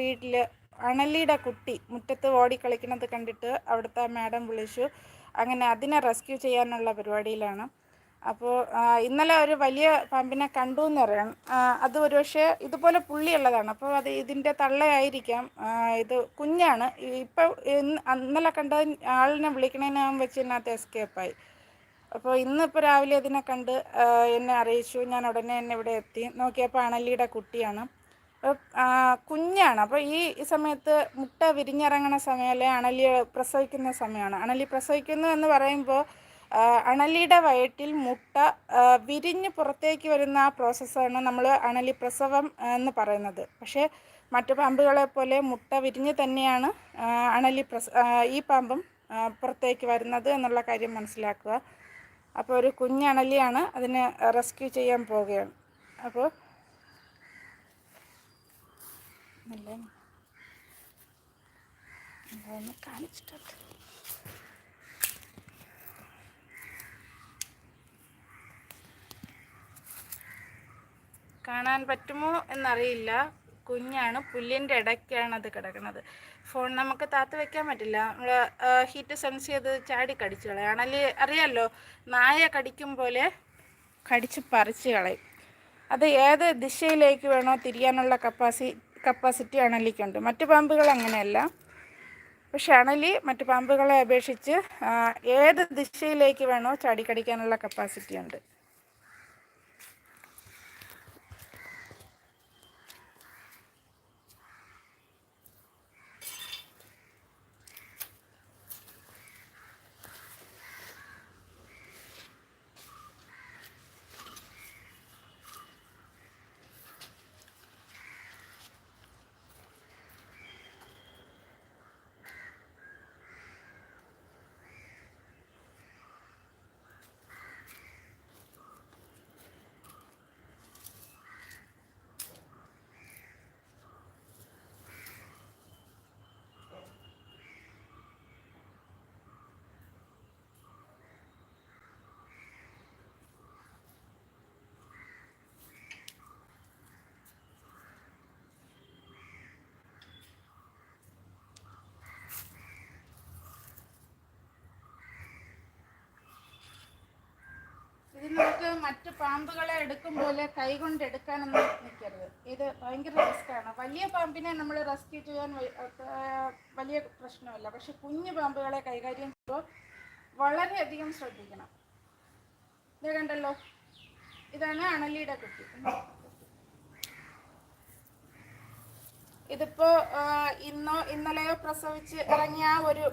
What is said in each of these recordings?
വീട്ടിൽ അണലിയുടെ കുട്ടി മുറ്റത്ത് ഓടിക്കളിക്കുന്നത് കണ്ടിട്ട് അവിടുത്തെ മാഡം വിളിച്ചു. അങ്ങനെ അതിനെ റെസ്ക്യൂ ചെയ്യാനുള്ള പരിപാടിയിലാണ്. അപ്പോൾ ഇന്നലെ ഒരു വലിയ പാമ്പിനെ കണ്ടു എന്ന് പറയാം. അത് ഒരുപക്ഷെ ഇതുപോലെ പുള്ളിയുള്ളതാണ്. അപ്പോൾ അത് ഇതിന്റെ തള്ളയായിരിക്കാം. ഇത് കുഞ്ഞാണ്. ഇപ്പം ഇന്നലെ കണ്ട ആളിനെ വിളിക്കണേനാകും വെച്ച് ഇതിനകത്ത് എസ്കേപ്പായി അപ്പോൾ ഇന്നിപ്പോൾ രാവിലെ ഇതിനെ കണ്ട് എന്നെ അറിയിച്ചു. ഞാൻ ഉടനെ എന്നെ ഇവിടെ എത്തി. നോക്കിയപ്പോൾ അണലിയുടെ കുട്ടിയാണ്. കുഞ്ഞാണ്. അപ്പോൾ ഈ സമയത്ത് മുട്ട വിരിഞ്ഞിറങ്ങണ അല്ലെ അണലി പ്രസവിക്കുന്ന സമയമാണ്. അണലി പ്രസവിക്കുന്നു എന്ന് പറയുമ്പോൾ അണലിയുടെ വയറ്റിൽ മുട്ട വിരിഞ്ഞ് പുറത്തേക്ക് വരുന്ന ആ പ്രോസസ്സാണ് നമ്മൾ അണലി പ്രസവം എന്ന് പറയുന്നത്. പക്ഷേ മറ്റു പാമ്പുകളെ പോലെ മുട്ട വിരിഞ്ഞ് തന്നെയാണ് അണലി പ്രസ ഈ പാമ്പും പുറത്തേക്ക് വരുന്നത് എന്നുള്ള കാര്യം മനസ്സിലാക്കുക. അപ്പോൾ ഒരു കുഞ്ഞണലിയാണ് അതിനെ റെസ്ക്യൂ ചെയ്യാൻ പോവുകയാണ്. അപ്പോൾ നല്ല ഒന്ന് കാണാൻ പറ്റുമോ എന്നറിയില്ല. കുഞ്ഞാണ് പുല്ലിന്റെ ഇടയ്ക്കാണ് അത് കിടക്കുന്നത്. ഫോൺ നമുക്ക് താത്ത് വെക്കാൻ പറ്റില്ല. നമ്മൾ ഹീറ്റ് സെൻസ് ചെയ്ത് ചാടി കടിച്ചു കളയും. ആണല്ലേ? അറിയാമല്ലോ നായ കടിക്കും പോലെ കടിച്ച് പറിച്ച് കളയും. അത് ഏത് ദിശയിലേക്ക് വേണോ തിരിയാനുള്ള കപ്പാസി കപ്പാസിറ്റി അണലിക്കുണ്ട്. മറ്റു പാമ്പുകൾ അങ്ങനെയല്ല. പക്ഷെ അണലി മറ്റു പാമ്പുകളെ അപേക്ഷിച്ച് ഏത് ദിശയിലേക്ക് വേണോ ചാടിക്കടിക്കാനുള്ള കപ്പാസിറ്റി ഉണ്ട്. നമുക്ക് മറ്റു പാമ്പുകളെ എടുക്കും പോലെ കൈകൊണ്ട് എടുക്കാനൊന്നും നിൽക്കരുത്. ഇത് ഭയങ്കര റിസ്ക്കാണ് വലിയ പാമ്പിനെ നമ്മൾ റെസ്ക്യൂ ചെയ്യാൻ വലിയ പ്രശ്നമില്ല. പക്ഷെ കുഞ്ഞു പാമ്പുകളെ കൈകാര്യം ചെയ്യുമ്പോൾ വളരെയധികം ശ്രദ്ധിക്കണം. ഇത് കണ്ടല്ലോ? ഇതാണ് അണലിയുടെ കുട്ടി. ഇതിപ്പോ ഇന്നോ ഇന്നലെയോ പ്രസവിച്ച് ഇറങ്ങിയ ഒരു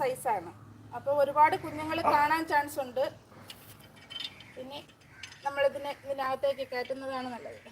സൈസാണ് അപ്പോൾ ഒരുപാട് കുഞ്ഞുങ്ങൾ കാണാൻ ചാൻസ് ഉണ്ട്. ഇനി നമ്മളിതിനെ ഇതിനകത്തേക്ക് കയറ്റുന്നതാണ് നല്ലത്.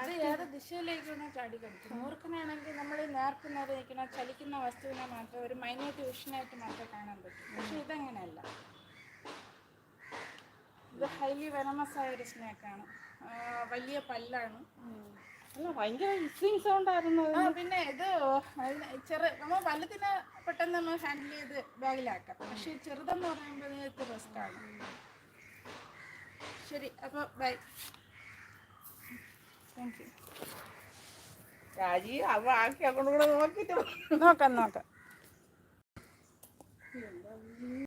അത് ഏത് ദിശയിലേക്കാണ് മൂർഖനാണെങ്കിൽ നമ്മൾ നേർക്ക് നേരെ നിൽക്കുന്ന ചലിക്കുന്ന വസ്തുവിനെ മാത്രം ഒരു മൈന്യൂട്ട് വിഷനായിട്ട് മാത്രമേ കാണാൻ പറ്റും. പക്ഷെ ഇതങ്ങനെയല്ല. ഇത് ഹൈലി വെനമസ് ആയ ഒരു സ്നേക്കാണ് വലിയ പല്ലാണ്. ഭയങ്കര ഹിസ്സിങ് സൗണ്ട് ആയിരുന്നു പിന്നെ ഇത് ചെറു നമ്മൾ വലുതിനെ പെട്ടെന്ന് നമ്മൾ ഹാൻഡിൽ ചെയ്ത് ബാഗിലാക്കാം പക്ഷെ ചെറുതെന്ന് പറയുമ്പോൾ ഇത് റിസ്ക് ആണ്. ശരി അപ്പോൾ ബൈ താങ്ക് യു രാജി അവ ആക്കി അങ്ങോട്ടും കൂടെ നോക്കിട്ട് നോക്കാം നോക്കാം.